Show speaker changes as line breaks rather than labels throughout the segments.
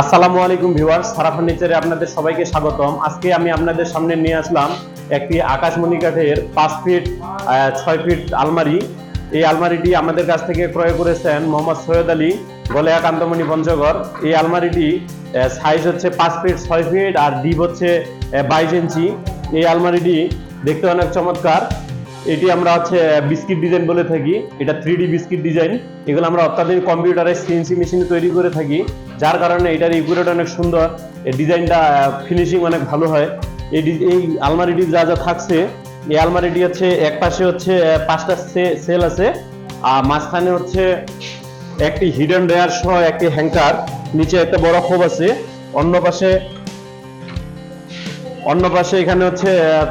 আসসালামু আলাইকুম ভিউয়ার্স সারা ফার্নিচারে আপনাদের সবাইকে স্বাগতম। আজকে আমি আপনাদের সামনে নিয়ে আসলাম একটি আকাশমণি কাঠের পাঁচ ফিট ছয় ফিট আলমারি। এই আলমারিটি আমাদের কাছ থেকে ক্রয় করেছেন মোহাম্মদ সৈয়দ আলী গলেয়া কান্তমণি পঞ্চগড়। এই আলমারিটি সাইজ হচ্ছে পাঁচ ফিট, ছয় ফিট আর ডিপ হচ্ছে বাইশ ইঞ্চি। এই আলমারিটি দেখতে অনেক চমৎকার। এটি আমরা হচ্ছে বিস্কিট ডিজাইন বলে থাকি। এটা থ্রি বিস্কিট ডিজাইন এগুলো আমরা অত্যাধুনিক কম্পিউটারে সিএনসি মেশিনে তৈরি করে থাকি, যার কারণে এটার ইকুরেট অনেক সুন্দর। এই ডিজাইনটা ফিনিশিং অনেক ভালো হয়। এই এই আলমারিটি যা যা থাকছে, এই আলমারিটি হচ্ছে, এক পাশে হচ্ছে পাঁচটা সেল আছে। আর মাঝখানে হচ্ছে, একটি হিডেন ড্রয়ার সহ একটি হ্যাঙ্কার নিচে একটা বড় খোপ আছে। অন্য পাশে অন্য পাশে এখানে হচ্ছে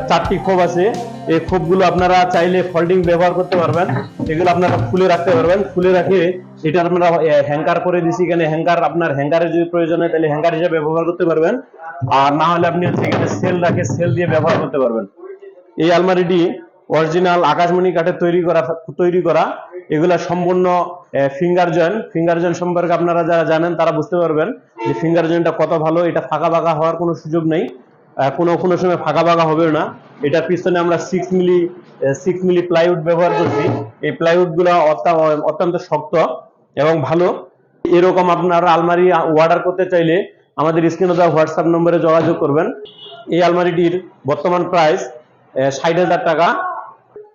চারটি খোপ আছে। এই খোপগুলো আপনারা চাইলে ফোল্ডিং ব্যবহার করতে পারবেন। এগুলো আপনারা খুলে রাখতে পারবেন। খুলে রাখে এটা আপনারা হ্যাঙ্গার করে দিছি এখানে। হ্যাঙ্গার আপনার হ্যাঙ্গারের যদি প্রয়োজন হয়, তাহলে হ্যাঙ্গার হিসেবে ব্যবহার করতে পারবেন। আর না হলে আপনি হচ্ছে এখানে সেল রাখে সেল দিয়ে ব্যবহার করতে পারবেন। এই আলমারিটি অরিজিনাল আকাশমণি কাঠের তৈরি করা তৈরি করা। এগুলা সম্পূর্ণ ফিঙ্গার জয়েন্ট ফিঙ্গার জয়েন্ট সম্পর্কে আপনারা যারা জানেন, তারা বুঝতে পারবেন যে ফিঙ্গার জয়েন্টটা কত ভালো। এটা ফাঁকা ফাঁকা হওয়ার কোনো সুযোগ নেই। কোনো কোনো সময় ফাঁকা ফাঁকা হবে না। এটার পিছনে আমরা six milli six milli plywood ব্যবহার করছি। এই প্লাইউডগুলো অত্যন্ত শক্ত এবং ভালো। এরকম আপনারা আলমারি অর্ডার করতে চাইলে আমাদের স্ক্রিনে দেওয়া হোয়াটসঅ্যাপ নম্বরে যোগাযোগ করবেন। এই আলমারিটির বর্তমান প্রাইস ষাট হাজার টাকা।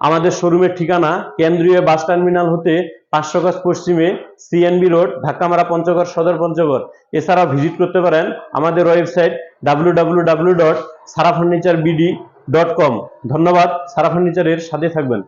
আমাদের শোরুমের ঠিকানা কেন্দ্রীয় বাস টার্মিনাল হতে পাঁচশো গাছ পশ্চিমে সিএনবি রোড ঢাকামারা পঞ্চগড়, সদর পঞ্চগড়। এছাড়াও ভিজিট করতে পারেন আমাদের website W dot Sara furniture BD dot com ধন্যবাদ, সারা ফার্নিচারের সাথে থাকবেন।